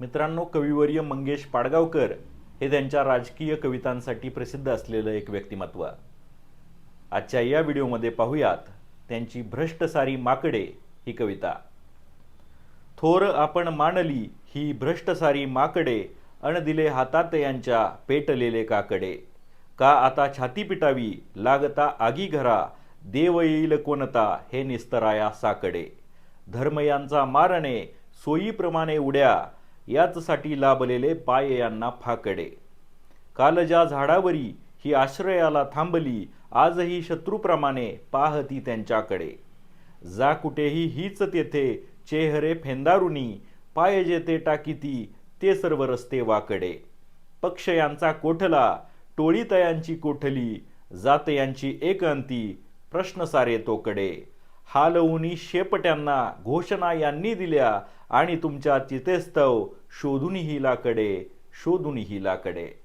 मित्रांनो कविवर्य मंगेश पाडगावकर हे त्यांच्या राजकीय कवितांसाठी प्रसिद्ध असलेलं एक व्यक्तिमत्व. आजच्या या व्हिडिओमध्ये पाहूयात त्यांची भ्रष्ट सारी माकडे ही कविता. थोर आपण मानली ही भ्रष्ट सारी माकडे अण दिले हातात यांच्या पेटलेले काकडे. का आता छाती पिटावी लागता आगी घरा देव येईल कोणता हे निस्तराया साकडे. धर्म यांचा मारणे सोयीप्रमाणे उड्या याचसाठी लाभलेले पाय यांना फाकडे. काल ज्या झाडावरी ही आश्रयाला थांबली आजही शत्रूप्रमाणे पाहती त्यांच्याकडे. जा कुठेही हीच तेथे चेहरे फेंदारुनी पाय जेथे टाकीती ते सर्व रस्ते वाकडे. पक्ष यांचा कोठला टोळीतयांची कोठली जात यांची एक अंती प्रश्न सारे तोकडे. हालवूनी शेपट्यांना घोषणा यांनी दिल्या आणि तुमच्या चितेस्तव शोधून हिलाकडे शोधून हिलाकडे.